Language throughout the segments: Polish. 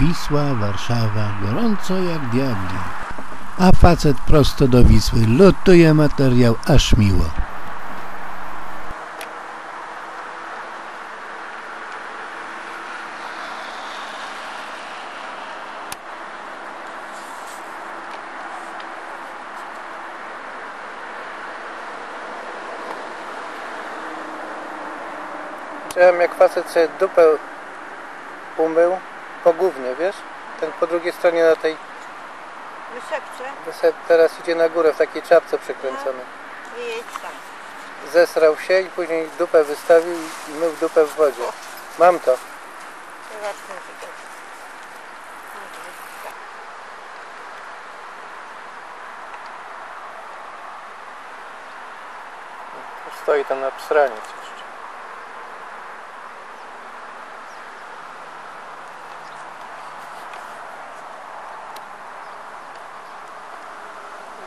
Wisła, Warszawa, gorąco jak diabli. A facet prosto do Wisły lotuje materiał aż miło. Chciałem jak facet sobie dupę umył po gównie, wiesz? Ten po drugiej stronie na tej Wysepce wysep teraz idzie na górę w takiej czapce przekręconej. i jedź tam. Zesrał się i później dupę wystawił i mył dupę w wodzie. Mam to. Zobaczmy. Stoi tam na psraniec jeszcze.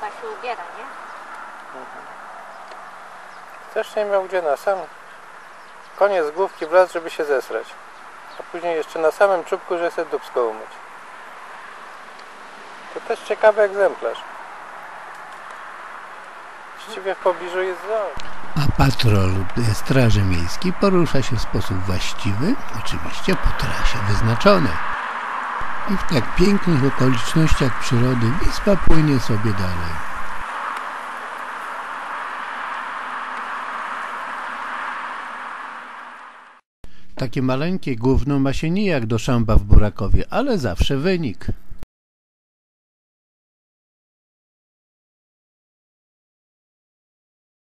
Chyba się ubiera, nie? Też nie miał gdzie na sam koniec główki wlazł, żeby się zesrać. A później jeszcze na samym czubku, że sobie dupsko umyć. To też ciekawy egzemplarz. Właściwie w pobliżu jest zoo. A patrol Straży Miejskiej porusza się w sposób właściwy, oczywiście po trasie wyznaczonej. I w tak pięknych okolicznościach przyrody Wisła płynie sobie dalej. Takie maleńkie gówno ma się nijak do szamba w Burakowie, ale zawsze wynik.